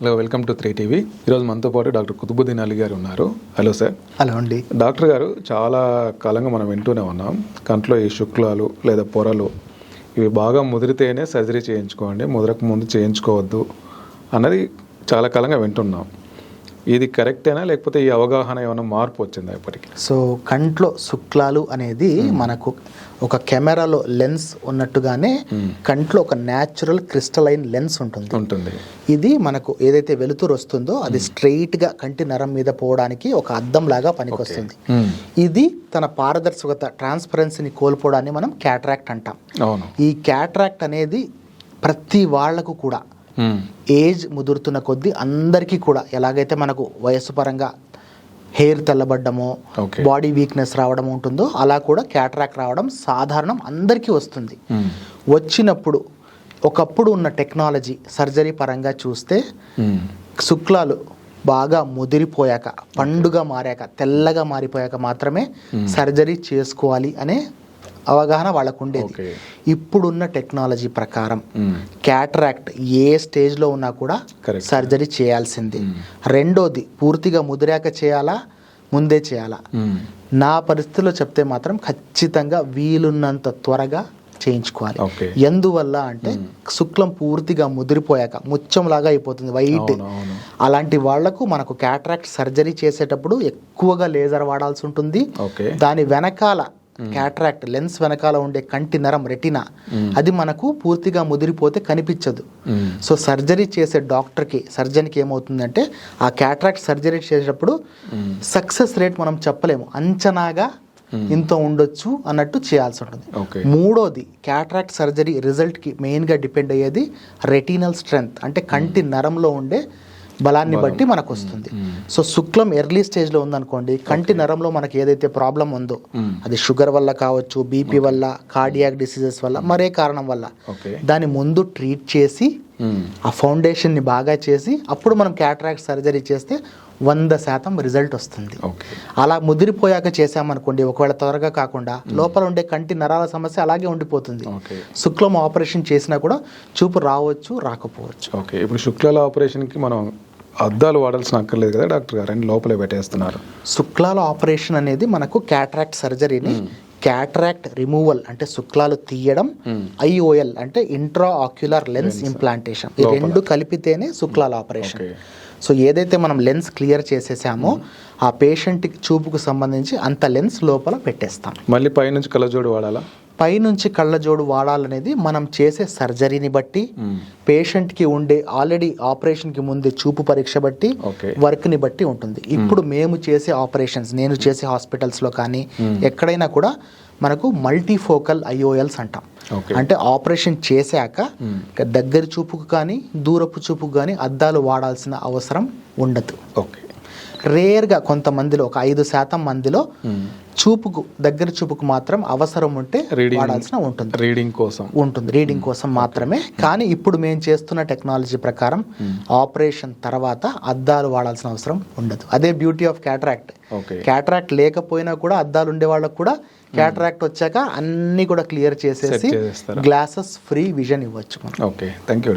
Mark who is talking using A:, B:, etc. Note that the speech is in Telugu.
A: Hello welcome to three TV ఈరోజు మనతో పాటు డాక్టర్ కుతుబుద్దీన్ అలీ గారు ఉన్నారు. హలో సార్
B: హలో అండి.
A: డాక్టర్ గారు చాలా కాలంగా మనం వింటూనే ఉన్నాం. కంట్లో ఈ శుక్లాలు లేదా పొరలు ఇవి బాగా ముదిరితేనే సర్జరీ చేయించుకోండి ముదరక ముందు చేయించుకోవద్దు అన్నది చాలా కాలంగా వింటున్నాం. ఇది కరెక్టేనా లేకపోతే ఈ అవగాహన ఏమైనా మార్పు వచ్చిందా ఇప్పటికి?
B: సో కంట్లో శుక్లాలు అనేది మనకు ఒక కెమెరాలో లెన్స్ ఉన్నట్టుగానే కంట్లో ఒక న్యాచురల్ క్రిస్టలైన్ లెన్స్ ఉంటుంది.
A: ఉంటుంది.
B: ఇది మనకు ఏదైతే వెలుతురు వస్తుందో అది స్ట్రైట్గా కంటి నరం మీద పోవడానికి ఒక అద్దం లాగా పనికొస్తుంది. ఇది తన పారదర్శకత ట్రాన్స్పరెన్సీని కోల్పోవడాన్ని మనం క్యాట్రాక్ట్ అంటాం. ఈ క్యాట్రాక్ట్ అనేది ప్రతి వాళ్ళకు కూడా. ఏజ్ ముదురుతున్న కొద్దీ అందరికీ కూడా ఎలాగైతే మనకు వయస్సు పరంగా హెయిర్ తెల్లబడ్డమో బాడీ వీక్నెస్ రావడం ఉంటుందో అలా కూడా క్యాట్రాక్ రావడం సాధారణం అందరికీ వస్తుంది
A: మ్మ్.
B: వచ్చినప్పుడు ఒకప్పుడు ఉన్న టెక్నాలజీ సర్జరీ పరంగా చూస్తే
A: మ్మ్.
B: శుక్లాలు బాగా ముదిరిపోయాక పండుగ మారాక తెల్లగా మారిపోయాక మాత్రమే సర్జరీ చేసుకోవాలి అనే అవగాహన వాళ్ళకు ఉండేది ఇప్పుడున్న టెక్నాలజీ ప్రకారం. క్యాటరాక్ట్ ఏ స్టేజ్లో ఉన్నా కూడా. సర్జరీ చేయాల్సిందే. రెండోది పూర్తిగా ముదిరాక చేయాలా? ముందే చేయాలా. నా పరిస్థితిలో చెప్తే మాత్రం ఖచ్చితంగా వీలున్నంత త్వరగా చేయించుకోవాలి. ఎందువల్ల అంటే శుక్లం పూర్తిగా ముదిరిపోయాక ముచ్చంలాగా అయిపోతుంది వైట్ అలాంటి వాళ్ళకు మనకు క్యాటరాక్ట్ సర్జరీ చేసేటప్పుడు ఎక్కువగా లేజర్ వాడాల్సి ఉంటుంది. దాని వెనకాల క్యాట్రాక్ట్ లెన్స్ వెనకాల ఉండే కంటి నరం రెటినా. అది మనకు పూర్తిగా ముదిరిపోతే కనిపించదు. సో సర్జరీ చేసే డాక్టర్కి సర్జన్కి ఏమవుతుందంటే ఆ క్యాట్రాక్ట్ సర్జరీ చేసేటప్పుడు సక్సెస్ రేట్ మనం చెప్పలేము. అంచనాగా ఇంత ఉండొచ్చు అన్నట్టు చేయాల్సి ఉంటుంది. మూడోది క్యాట్రాక్ట్ సర్జరీ రిజల్ట్కి మెయిన్గా డిపెండ్ అయ్యేది రెటీనల్ స్ట్రెంగ్త్ అంటే కంటి నరంలో ఉండే బలాన్ని బట్టి మనకు వస్తుంది సో శుక్లం ఎర్లీ స్టేజ్లో ఉందనుకోండి కంటి నరంలో మనకి ఏదైతే ప్రాబ్లం ఉందో. అది షుగర్ వల్ల కావచ్చు బీపీ వల్ల కార్డియాక్ డిసీజెస్ వల్ల మరే కారణం వల్ల.
A: ఓకే
B: దాని ముందు ట్రీట్ చేసి. ఆ ఫౌండేషన్ని బాగా చేసి అప్పుడు మనం క్యాట్రాక్ట్ సర్జరీ చేస్తే వంద శాతం రిజల్ట్ వస్తుంది. అలా ముదిరిపోయాక చేసామనుకోండి ఒకవేళ త్వరగా కాకుండా లోపల ఉండే కంటి నరాల సమస్య అలాగే ఉండిపోతుంది. శుక్లం ఆపరేషన్ చేసినా కూడా చూపు రావచ్చు రాకపోవచ్చు.
A: ఓకే ఇప్పుడు శుక్లాల ఆపరేషన్కి మనం అద్దాలు వాడాల్సిన అక్కర్లేదు కదా డాక్టర్ గారు? అని లోపలే పెట్టేస్తున్నారు.
B: శుక్లాల ఆపరేషన్ అనేది మనకు క్యాట్రాక్ట్ సర్జరీని క్యాట్రాక్ట్ రిమూవల్ అంటే శుక్లాలు తీయడం ఐఓఎల్ అంటే ఇంట్రా ఆక్యులర్ లెన్స్ ఇంప్లాంటేషన్ ఈ రెండు కలిపితేనే శుక్లాల ఆపరేషన్. సో ఏదైతే మనం లెన్స్ క్లియర్ చేసేసామో ఆ పేషెంట్కి చూపుకు సంబంధించి అంత లెన్స్ లోపల పెట్టేస్తాం.
A: మళ్ళీ పైనుంచి కళ్ళజోడు వాడాలా?
B: పైనుంచి కళ్ళజోడు వాడాలనేది మనం చేసే సర్జరీని బట్టి పేషెంట్కి ఉండే ఆల్రెడీ ఆపరేషన్కి ముందే చూపు పరీక్ష బట్టి వర్క్ని బట్టి ఉంటుంది. ఇప్పుడు మేము. చేసే ఆపరేషన్స్ నేను చేసే హాస్పిటల్స్లో కానీ ఎక్కడైనా కూడా మనకు మల్టీఫోకల్ ఐఓఎల్స్ అంటాం. అంటే ఆపరేషన్ చేశాక దగ్గర చూపుకు కానీ దూరపు చూపుకు కానీ అద్దాలు వాడాల్సిన అవసరం ఉండదు.
A: ఓకే.
B: రేర్గా కొంతమందిలో ఒక ఐదు శాతం మందిలో చూపుకు దగ్గర చూపుకు మాత్రం అవసరం ఉంటే వాడాల్సిన ఉంటుంది.
A: రీడింగ్ కోసం.
B: ఉంటుంది. రీడింగ్ కోసం మాత్రమే. కానీ ఇప్పుడు మేము చేస్తున్న టెక్నాలజీ ప్రకారం ఆపరేషన్ తర్వాత అద్దాలు వాడాల్సిన అవసరం ఉండదు. అదే బ్యూటీ ఆఫ్ క్యాటరాక్ట్ క్యాటరాక్ట్ లేకపోయినా కూడా అద్దాలు ఉండే వాళ్ళకు కూడా క్యాటరాక్ట్ వచ్చాక అన్ని కూడా క్లియర్ చేసేసి? గ్లాసెస్ ఫ్రీ విజన్ ఇవ్వచ్చు
A: ఓకే థ్యాంక్ యూ